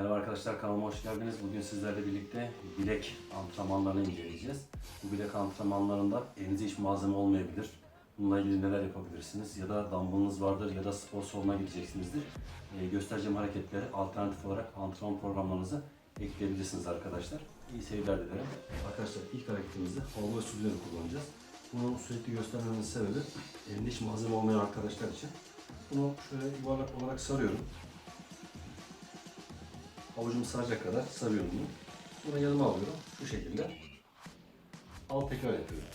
Merhaba arkadaşlar kanalıma hoş geldiniz. Bugün sizlerle birlikte bilek antrenmanlarını inceleyeceğiz. Bu bilek antrenmanlarında elinizde hiç malzeme olmayabilir. Bununla ilgili neler yapabilirsiniz? Ya da dumbbellınız vardır ya da spor salonuna gideceksinizdir. Ee, göstereceğim hareketleri alternatif olarak antrenman programlarınıza ekleyebilirsiniz arkadaşlar. İyi seyirler dilerim. Arkadaşlar ilk hareketimizi hava sütüleri kullanacağız. Bunu sürekli göstermemin sebebi elinde hiç malzeme olmayan arkadaşlar için. Bunu şöyle yuvarlak olarak sarıyorum. Avucumu saracak kadar sarıyorum bunu. Sonra yanıma alıyorum. Şu şekilde. Al tekrar yapıyorum.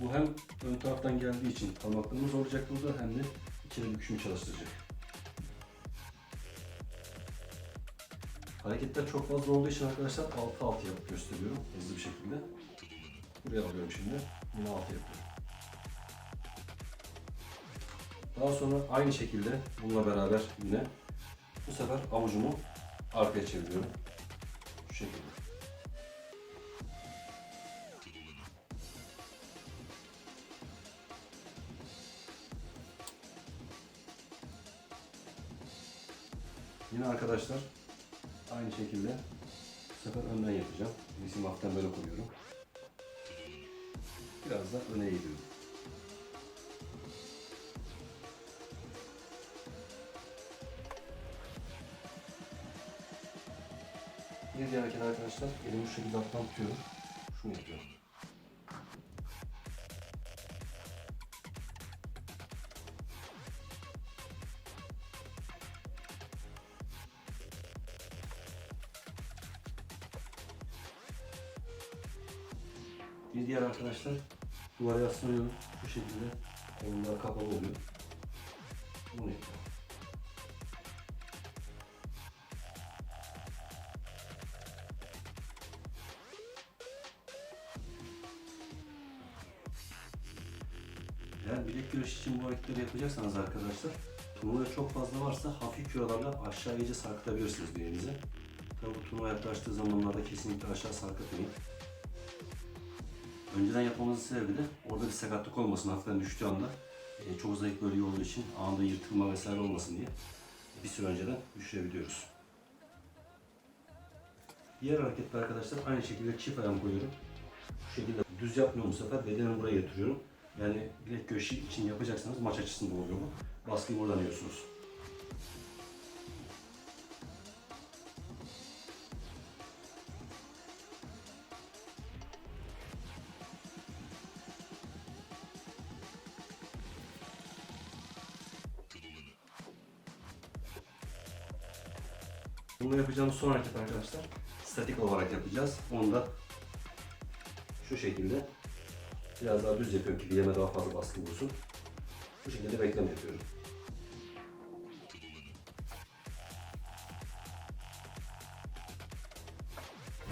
Bu hem ön taraftan geldiği için parmaklarımı zorlayacak burada hem de ikili büküşümü çalıştıracak. Hareketler çok fazla olduğu için arkadaşlar altı altı yapıp gösteriyorum hızlı bir şekilde. Buraya alıyorum şimdi. Yine altı yapıyorum. Daha sonra aynı şekilde bununla beraber yine bu sefer avucumu arkaya çeviriyorum. Şu şekilde. Yine arkadaşlar aynı şekilde bu sefer önden yapacağım. Resim hafiften böyle koyuyorum. Biraz da öne eğiliyorum. Bir hareket arkadaşlar elimi şu şekilde alttan tutuyorum. Şunu yapıyorum. Bir diğer arkadaşlar duvara yaslanıyorum. Şu şekilde kolumlar kapalı oluyor. Eğer bilek güreşi için bu hareketleri yapacaksanız arkadaşlar, turnuva çok fazla varsa hafif kilolarla aşağı iyice sarkıtabilirsiniz bileğinizi. Tabi bu turnuva yaklaştığı zamanlarda kesinlikle aşağı sarkıtmayın. Önceden yapmamızın sebebi de orada bir sakatlık olmasın hafiften düştüğü anda. E, çok zayıf bölge olduğu için anında yırtılma vesaire olmasın diye bir süre önceden düşürebiliyoruz. Diğer harekette arkadaşlar aynı şekilde çift ayağımı koyuyorum. Şu şekilde düz yapmıyorum bu sefer bedenimi buraya yatırıyorum. Yani bilek göğüsü için yapacaksanız maç açısında oluyor bu. Baskıyı buradan yiyorsunuz. Bunu yapacağımız son hareket arkadaşlar. Statik olarak yapacağız. Onu da şu şekilde biraz daha düz yapıyorum ki bileğime daha fazla baskı vursun. Bu şekilde bekleme yapıyorum.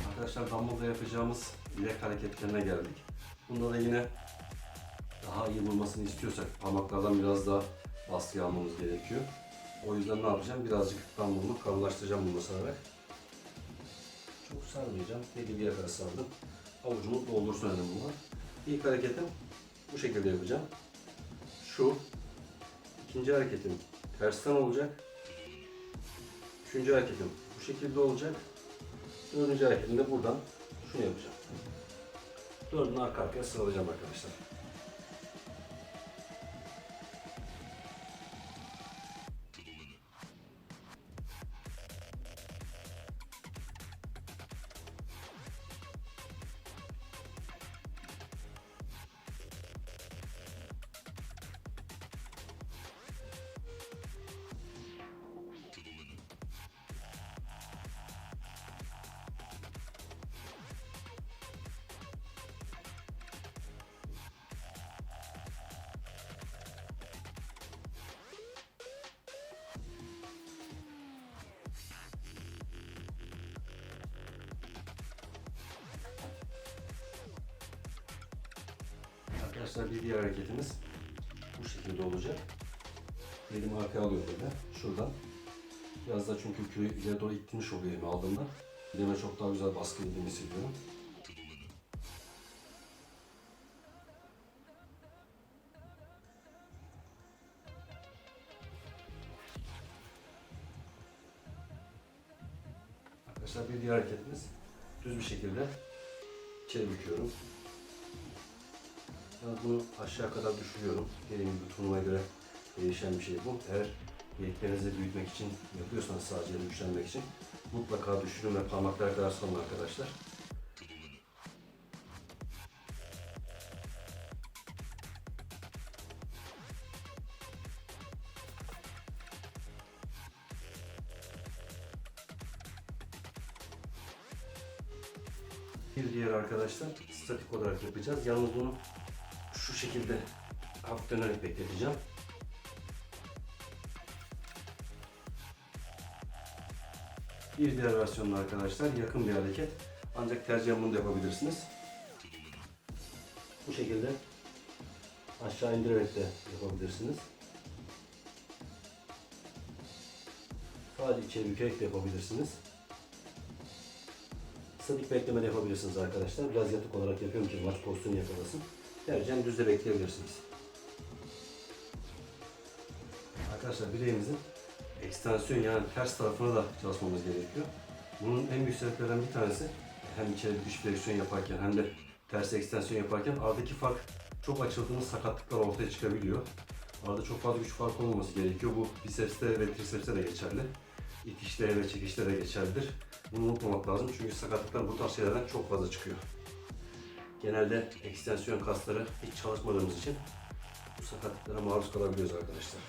Arkadaşlar dumbbell'da yapacağımız bilek hareketlerine geldik. Bunda da yine daha iyi vurmasını istiyorsak parmaklardan biraz daha baskı almamız gerekiyor. O yüzden ne yapacağım? Birazcık dumbbell'ı kalınlaştıracağım bunu sararak. Çok sarmayacağım. Belli bir yere kadar sardım. Avucumu doldursun önemli bunlar. İlk hareketim bu şekilde yapacağım. Şu. ikinci hareketim tersten olacak. Üçüncü hareketim bu şekilde olacak. Dördüncü hareketim de buradan şunu yapacağım. Dördünü arka arkaya sıralayacağım arkadaşlar. Arkadaşlar bir diğer hareketimiz bu şekilde olacak. Elimi arkaya alıyorum böyle şuradan. Biraz da çünkü köyü ileri doğru ittirmiş oluyor elimi aldığımda. Elime çok daha güzel baskı yediğimi hissediyorum. arkadaşlar. Bir diğer hareketimiz düz bir şekilde içeri büküyorum. Yalnız bunu aşağı kadar düşürüyorum. Dediğim gibi turnuvaya göre değişen bir şey bu. Eğer yeleklerinizi büyütmek için yapıyorsanız sadece güçlenmek için mutlaka düşürün ve parmaklar kadar salın arkadaşlar. Bir diğer arkadaşlar statik olarak yapacağız. Yalnız bunu şekilde hafif dönerek bekleteceğim. Bir diğer versiyonda arkadaşlar yakın bir hareket. Ancak tercihen bunu da yapabilirsiniz. Bu şekilde aşağı indirerek de yapabilirsiniz. Sadece içeri bükerek de yapabilirsiniz. Statik bekleme de yapabilirsiniz arkadaşlar. Biraz yatık olarak yapıyorum ki maç pozisyonu yakalasın. Tercihen düzde bekleyebilirsiniz. Arkadaşlar bileğimizin ekstansiyon yani ters tarafına da çalışmamız gerekiyor. Bunun en büyük sebeplerinden bir tanesi hem içeri dış fleksiyon yaparken hem de ters ekstansiyon yaparken aradaki fark çok açıldığında sakatlıklar ortaya çıkabiliyor. Arada çok fazla güç farkı olmaması gerekiyor. Bu bisepste ve tricepste de geçerli. İtişte ve çekişte de geçerlidir. Bunu unutmamak lazım çünkü sakatlıklar bu tarz şeylerden çok fazla çıkıyor. Genelde ekstensiyon kasları hiç çalışmadığımız için bu sakatlıklara maruz kalabiliyoruz arkadaşlar.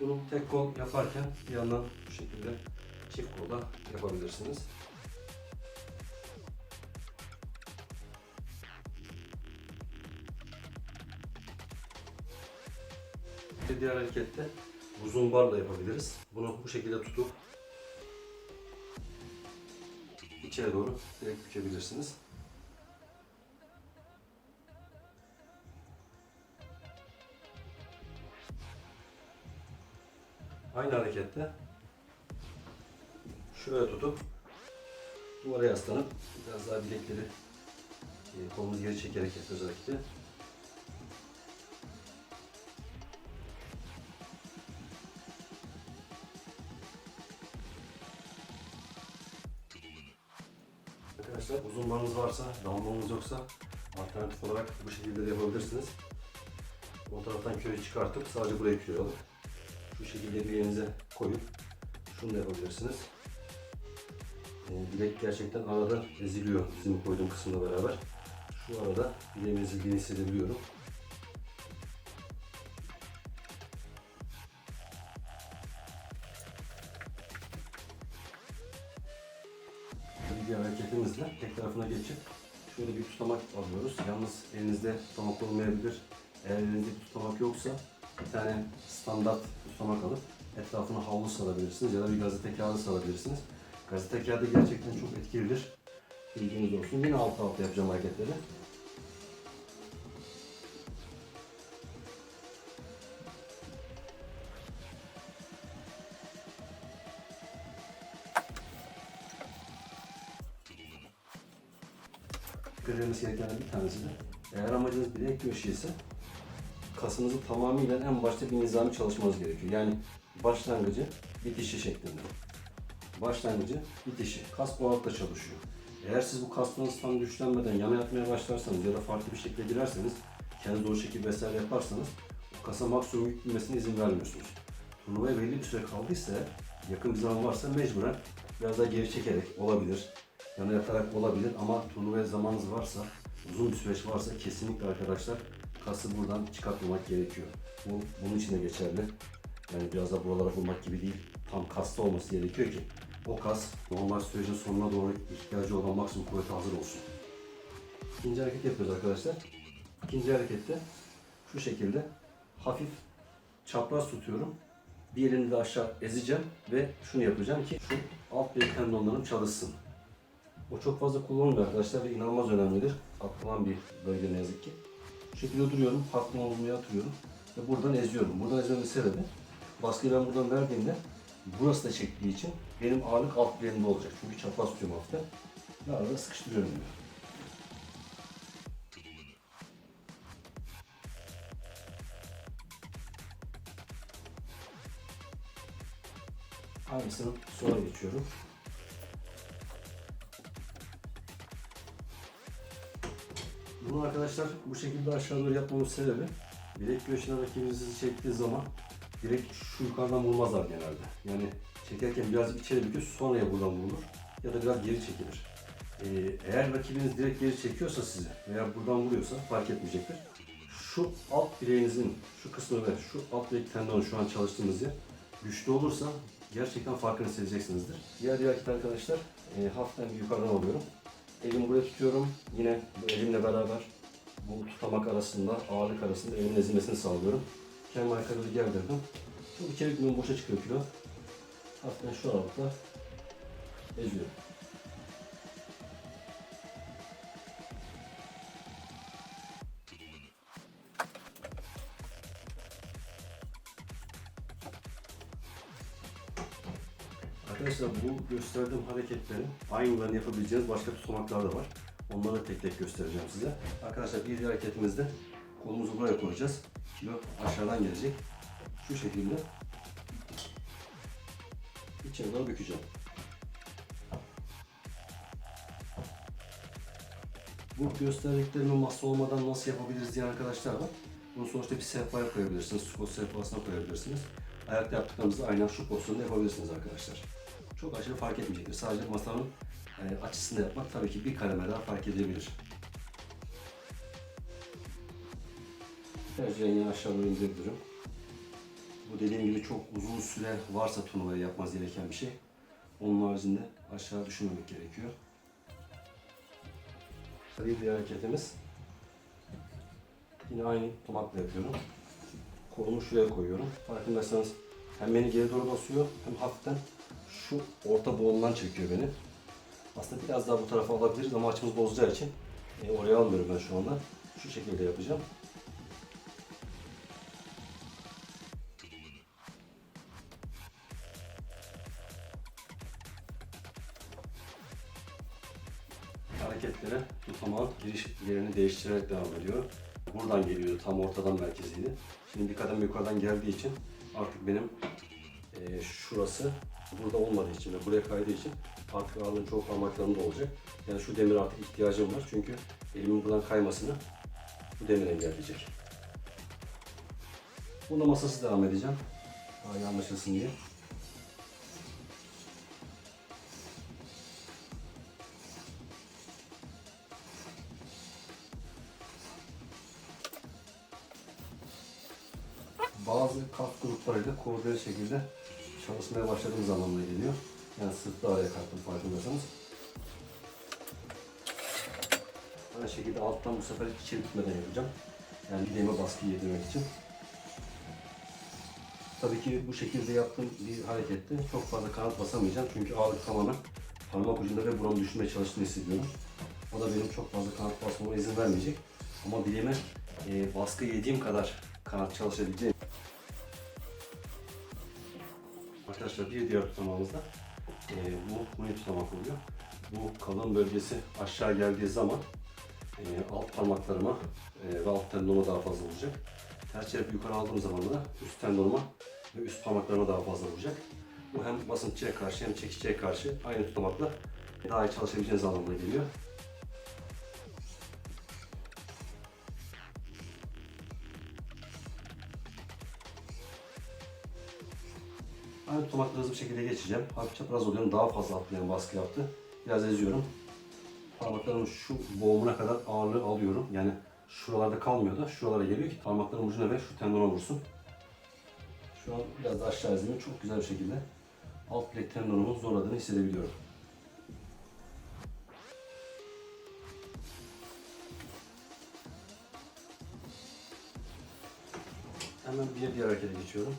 Bunu tek kol yaparken bir yandan bu şekilde çift kolda yapabilirsiniz. Diğer harekette uzun barla yapabiliriz. Bunu bu şekilde tutup içeri doğru direkt bükebilirsiniz. Aynı harekette şöyle tutup duvara yaslanıp biraz daha bilekleri e, kolumuzu geri çekerek yapıyoruz hareketi. Varsa, damlanız yoksa alternatif olarak bu şekilde de yapabilirsiniz. O taraftan kürü çıkartıp sadece buraya alıp şu şekilde bir yerinize koyup şunu da yapabilirsiniz. Ee, bilek gerçekten arada eziliyor bizim koyduğum kısımla beraber. Şu arada bileğimin ezildiğini hissedebiliyorum. Alıyoruz. Yalnız elinizde tutamak olmayabilir. Eğer elinizde tutamak yoksa bir tane standart tutamak alıp etrafına havlu sarabilirsiniz ya da bir gazete kağıdı sarabilirsiniz. Gazete kağıdı gerçekten çok etkilidir. Bilginiz olsun. Yine alt alta yapacağım hareketleri. Görülmesi gerekenlerden bir tanesi de eğer amacınız bilek göğüsü ise kasınızı tamamıyla en başta bir nizami çalışmanız gerekiyor. Yani başlangıcı bitişi şeklinde. Başlangıcı bitişi. Kas bu altta çalışıyor. Eğer siz bu kaslarınız tam güçlenmeden yana yatmaya başlarsanız ya da farklı bir şekilde girerseniz, kendiniz o şekil vesaire yaparsanız o kasa maksimum yük binmesine izin vermiyorsunuz. Turnuvaya belli bir süre kaldıysa, yakın bir zaman varsa mecburen biraz daha geri çekerek olabilir, yana yatarak olabilir ama turnuvaya zamanınız varsa, uzun bir süreç varsa kesinlikle arkadaşlar kası buradan çıkartmamak gerekiyor. Bu bunun için de geçerli. Yani biraz da buralara vurmak gibi değil. Tam kasta olması gerekiyor ki o kas normal sürecin sonuna doğru ihtiyacı olan maksimum kuvvete hazır olsun. İkinci hareket yapıyoruz arkadaşlar. İkinci harekette şu şekilde hafif çapraz tutuyorum. Bir elini de aşağı ezeceğim ve şunu yapacağım ki şu alt bir tendonlarım çalışsın. O çok fazla kullanılmıyor arkadaşlar ve inanılmaz önemlidir. Atılan bir bölge ne yazık ki. Bu şekilde duruyorum, patlama olmaya atıyorum ve buradan eziyorum. Buradan ezmemin sebebi baskıyı ben buradan verdiğimde burası da çektiği için benim ağırlık alt bileğimde olacak. Çünkü çapraz tutuyorum hafta. Ve arada sıkıştırıyorum diyor. Aynısını sola geçiyorum. Arkadaşlar bu şekilde aşağı doğru yapmamın sebebi bilek göğsüne rakibinizi çektiği zaman direkt şu yukarıdan vurmazlar genelde. Yani çekerken biraz içeri bükür sonra ya buradan vurulur ya da biraz geri çekilir. Ee, eğer rakibiniz direkt geri çekiyorsa sizi veya buradan vuruyorsa fark etmeyecektir. Şu alt bileğinizin şu kısmı ve şu alt bilek tendonu şu an çalıştığımız yer güçlü olursa gerçekten farkını hissedeceksinizdir. Diğer diğer arkadaşlar e, hafiften yukarıdan alıyorum. Elimi buraya tutuyorum. Yine elimle beraber bu tutamak arasında, ağırlık arasında elimin ezilmesini sağlıyorum. Arkaya doğru gerdirdim. Çok içeri gitmiyorum, boşa çıkıyor kilo. Hafiften şu aralıkta eziyorum. Gösterdiğim hareketlerin aynılarını yapabileceğiniz başka tutamaklar da var. Onları tek tek göstereceğim size. Arkadaşlar bir hareketimizde kolumuzu buraya koyacağız. Kilo aşağıdan gelecek. Şu şekilde içeri doğru bükeceğim. Bu gösterdiklerimi masa olmadan nasıl yapabiliriz diye arkadaşlar var. Bunu sonuçta bir sehpaya koyabilirsiniz. Squat sehpasına koyabilirsiniz. Ayakta yaptıklarımızı aynen şu pozisyonda yapabilirsiniz arkadaşlar. Çok aşırı fark etmeyecektir. Sadece masanın e, açısında yapmak tabii ki bir kademe daha fark edebilir. Tercihen yine aşağı doğru indirebilirim. Bu dediğim gibi çok uzun süre varsa turnuvayı yapmaz gereken bir şey. Onun haricinde aşağı düşürmemek gerekiyor. Bir diğer hareketimiz. Yine aynı tomakla yapıyorum. Kolumu şuraya koyuyorum. Farkındaysanız hem beni geri doğru basıyor hem hafiften şu orta boğumdan çekiyor beni. Aslında biraz daha bu tarafa alabiliriz ama açımız bozacağı için e, oraya almıyorum ben şu anda. Şu şekilde yapacağım. Hareketlere tutamağın giriş yerini değiştirerek devam ediyor. Buradan geliyordu, tam ortadan merkeziydi. Şimdi bir kademe yukarıdan geldiği için artık benim e, şurası burada olmadığı için ve buraya kaydığı için artık ağırlığın çoğu parmaklarımda olacak. Yani şu demir artık ihtiyacım var çünkü elimin buradan kaymasını bu demir engelleyecek. Bunda masasız devam edeceğim. Daha iyi anlaşılsın diye. bazı kas gruplarıyla koordineli şekilde çalışmaya başladığım zamanla geliyor. Yani sırtla araya kattım farkındaysanız. Aynı şekilde alttan bu sefer hiç içeri gitmeden yapacağım. Yani bileğime baskı yedirmek için. Tabii ki bu şekilde yaptığım bir harekette çok fazla kanat basamayacağım. Çünkü ağırlık tamamen parmak ucunda ve buramı düşürmeye çalıştığını hissediyorum. O da benim çok fazla kanat basmama izin vermeyecek. Ama bileğime e, baskı yediğim kadar kanat çalışabileceğim. Arkadaşlar bir diğer tutamağımızda e, bu huni tutamak oluyor. Bu kalın bölgesi aşağı geldiği zaman e, alt parmaklarıma e, ve alt tendonuma daha fazla vuracak. Ters çevirip yukarı aldığım zaman da üst tendonuma ve üst parmaklarıma daha fazla vuracak. Bu hem basınççıya karşı hem çekişçiye karşı aynı tutamakla daha iyi çalışabileceğiniz anlamına geliyor. Aynı tutamakla hızlı bir şekilde geçeceğim. Hafif çapraz oluyorum. Daha fazla atlayan baskı yaptı. Biraz eziyorum. Parmaklarımın şu boğumuna kadar ağırlığı alıyorum. Yani şuralarda kalmıyor da şuralara geliyor ki parmaklarım ucuna ve şu tendona vursun. Şu an biraz da aşağı ezdim. Çok güzel bir şekilde alt bilek tendonumun zorladığını hissedebiliyorum. Hemen bir diğer harekete geçiyorum.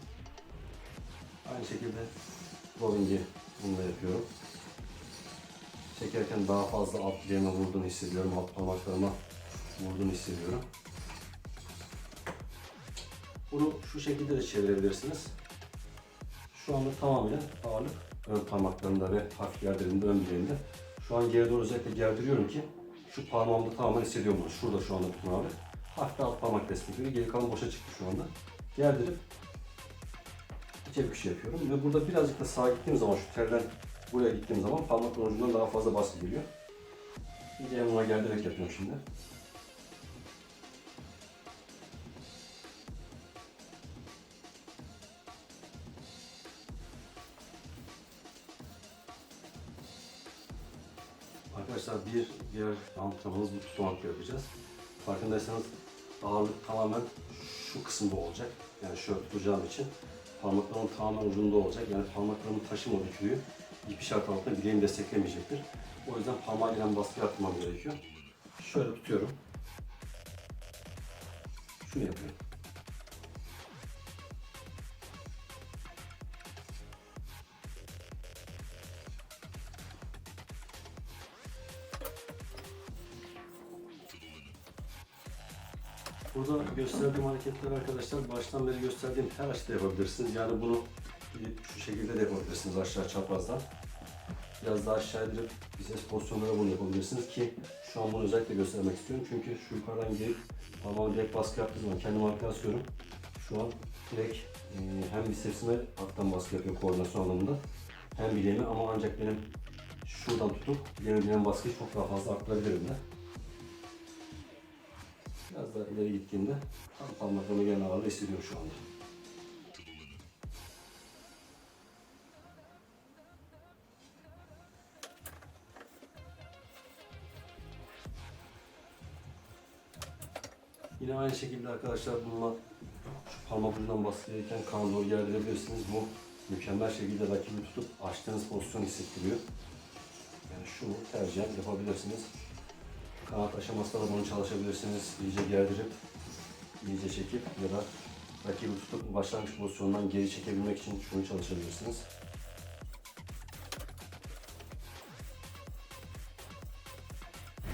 Aynı şekilde bowling'i bununla yapıyorum. Çekerken daha fazla alt bileğime vurduğunu hissediyorum. Alt parmaklarıma vurduğunu hissediyorum. Bunu şu şekilde de çevirebilirsiniz. Şu anda tamamen ağırlık ön parmaklarımda ve hafif gerdirinde, ön bileğimde. Şu an geri doğru özellikle gerdiriyorum ki şu parmağımda tamamen hissediyorum bunu. Şurada şu anda bütün ağırlık. Hafif alt parmak destekliyor. Geri kalan boşa çıktı şu anda. Gerdirip hafifçe büküş yapıyorum. Ve burada birazcık da sağa gittiğim zaman, şu telden buraya gittiğim zaman parmak ucundan daha fazla baskı geliyor. İyice yanına gerdirerek yapıyorum şimdi. Arkadaşlar bir diğer antrenmanımız bu tutamakla yapacağız. Farkındaysanız ağırlık tamamen şu kısımda olacak. Yani şöyle tutacağım için parmaklarım tamamen ucunda olacak. Yani parmaklarımın taşıma bükülüyor. Hiçbir şart altında bileğimi desteklemeyecektir. O yüzden parmağıyla baskı yapmam gerekiyor. Şöyle tutuyorum. Şunu yapıyorum. Burada gösterdiğim hareketler arkadaşlar baştan beri gösterdiğim her açıda yapabilirsiniz. Yani bunu şu şekilde de yapabilirsiniz aşağı çaprazdan. Biraz daha aşağı indirip biceps pozisyonlara bunu yapabilirsiniz ki şu an bunu özellikle göstermek istiyorum. Çünkü şu yukarıdan gelip parmağımı direkt baskı yaptığım zaman kendimi arkaya asıyorum. Şu an direkt e, hem bicepsime alttan baskı yapıyor koordinasyon anlamında hem bileğime ama ancak benim şuradan tutup bileğime bileğime baskıyı çok daha fazla arttırabilirim de. Biraz daha ileri gittiğimde tam parmaklarımı gelen ağırlığı hissediyorum şu anda. Yine aynı şekilde arkadaşlar bununla şu parmak ucundan baskı gelirken kana doğru gerdirebilirsiniz. Bu mükemmel şekilde rakibi tutup açtığınız pozisyon hissettiriyor. Yani şunu tercihen yapabilirsiniz. Kanat aşamasında da bunu çalışabilirsiniz. İyice gerdirip, iyice çekip ya da rakibi tutup başlangıç pozisyonundan geri çekebilmek için şunu çalışabilirsiniz.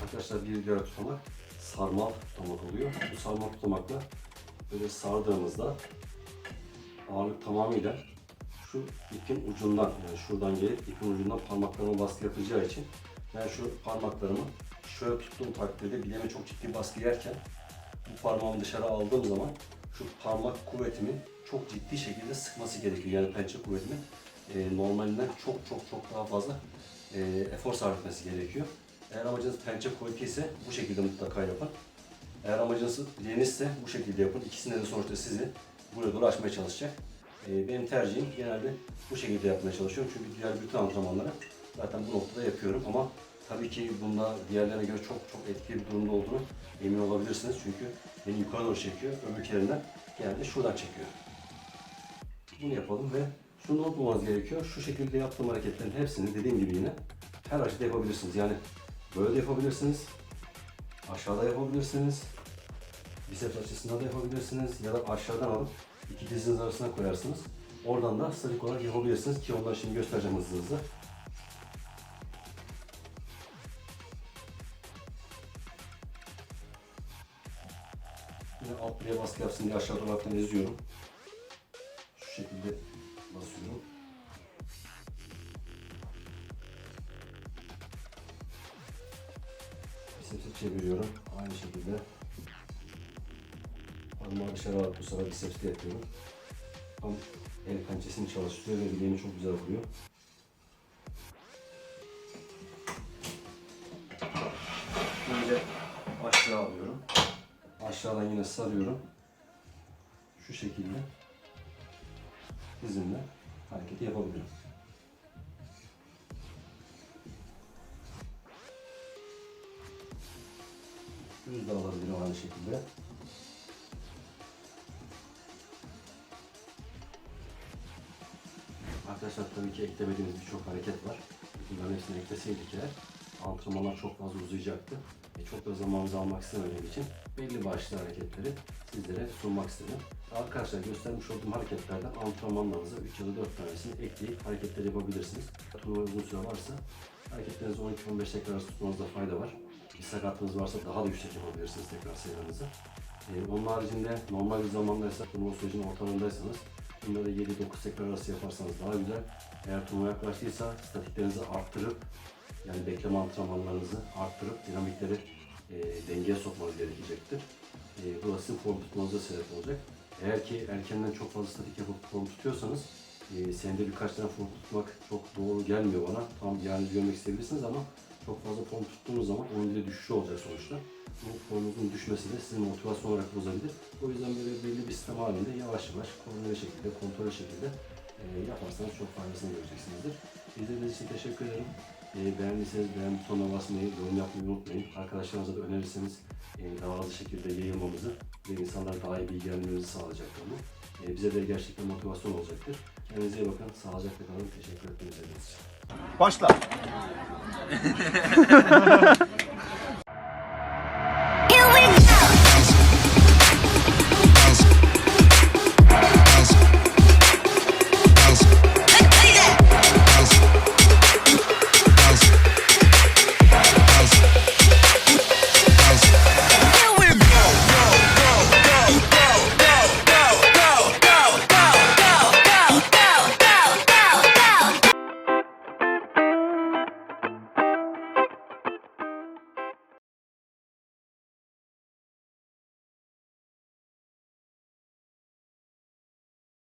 Arkadaşlar bir diğer tutamak sarmal tutamak oluyor. Bu sarmal tutamakla böyle sardığımızda ağırlık tamamıyla şu ipin ucundan yani şuradan gelip ipin ucundan parmaklarıma baskı yapacağı için ben şu parmaklarımı şöyle tuttuğum takdirde bileğime çok ciddi baskı yerken bu parmağımı dışarı aldığım zaman şu parmak kuvvetimin çok ciddi şekilde sıkması gerekiyor. Yani pençe kuvvetimin e, normalinden çok çok çok daha fazla e, efor sarf etmesi gerekiyor. Eğer amacınız pençe kuvveti ise bu şekilde mutlaka yapın. Eğer amacınız genişse bu şekilde yapın. İkisinde de sonuçta sizi buraya doğru açmaya çalışacak. E, benim tercihim genelde bu şekilde yapmaya çalışıyorum. Çünkü diğer bütün antrenmanları zaten bu noktada yapıyorum ama tabii ki bunda diğerlerine göre çok çok etkili bir durumda olduğunu emin olabilirsiniz. Çünkü beni yukarı doğru çekiyor. Öbürkülerinden genelde şuradan çekiyor. Bunu yapalım ve şunu unutmamanız gerekiyor. Şu şekilde yaptığım hareketlerin hepsini dediğim gibi yine her açıda yapabilirsiniz. Yani böyle de yapabilirsiniz. Aşağıda yapabilirsiniz. Biceps açısında da yapabilirsiniz. Ya da aşağıdan alıp iki diziniz arasına koyarsınız. Oradan da statik olarak yapabilirsiniz ki onları şimdi göstereceğim hızlı hızlı. Yapsın diye aşağı dolaptan eziyorum. Şu şekilde basıyorum. Bisepsi çeviriyorum. Aynı şekilde. Parmağı dışarı alıp bu sefer bisepsi yapıyorum. Tam el pençesini çalıştırıyor ve bileğimi çok güzel vuruyor. Önce aşağı alıyorum. Aşağıdan yine sarıyorum. Şu şekilde dizimle hareketi yapabilirim. Düz de alabilirim aynı şekilde. Arkadaşlar tabii ki eklemediğimiz birçok hareket var. Bunların hepsini ekleseydik eğer antrenmanlar çok fazla uzayacaktı. E, çok da zamanınızı almak istemediğim için belli başlı hareketleri sizlere sunmak istedim. Arkadaşlar göstermiş olduğum hareketlerden antrenmanlarınıza 3 ya da 4 tanesini ekleyip hareketleri yapabilirsiniz. Turnuva uzun süre varsa hareketlerinizi 12-15 tekrar tutmanızda fayda var. Bir sakatlığınız varsa daha da yüksek yapabilirsiniz tekrar sayılarınızı. E, onun haricinde normal bir zamandaysa turnuva sürecinin ortalarındaysanız bunları 7-9 tekrar arası yaparsanız daha güzel. Eğer turnuva yaklaştıysa statiklerinizi arttırıp yani bekleme antrenmanlarınızı arttırıp dinamikleri e, dengeye sokmanız gerekecektir. E, bu da sizin form tutmanıza sebep olacak. Eğer ki erkenden çok fazla statik yapıp form tutuyorsanız e, senede birkaç tane form tutmak çok doğru gelmiyor bana. Tam yani görmek isteyebilirsiniz ama çok fazla form tuttuğunuz zaman onun bile düşüşü olacak sonuçta. Bu formunuzun düşmesi de sizin motivasyon olarak bozabilir. O yüzden böyle belli bir sistem halinde yavaş yavaş, koordineli şekilde, kontrollü şekilde e, yaparsanız çok faydasını göreceksinizdir. İzlediğiniz için teşekkür ederim. E, beğendiyseniz beğen butonuna basmayı, yorum yapmayı unutmayın. Arkadaşlarınıza da önerirseniz e, daha hızlı şekilde yayılmamızı ve insanlara daha iyi bilgilenmemizi sağlayacaktır bu. E, bize de gerçekten motivasyon olacaktır. Kendinize iyi bakın, sağlıcakla kalın. Teşekkür ederim izlediğiniz için. Başla.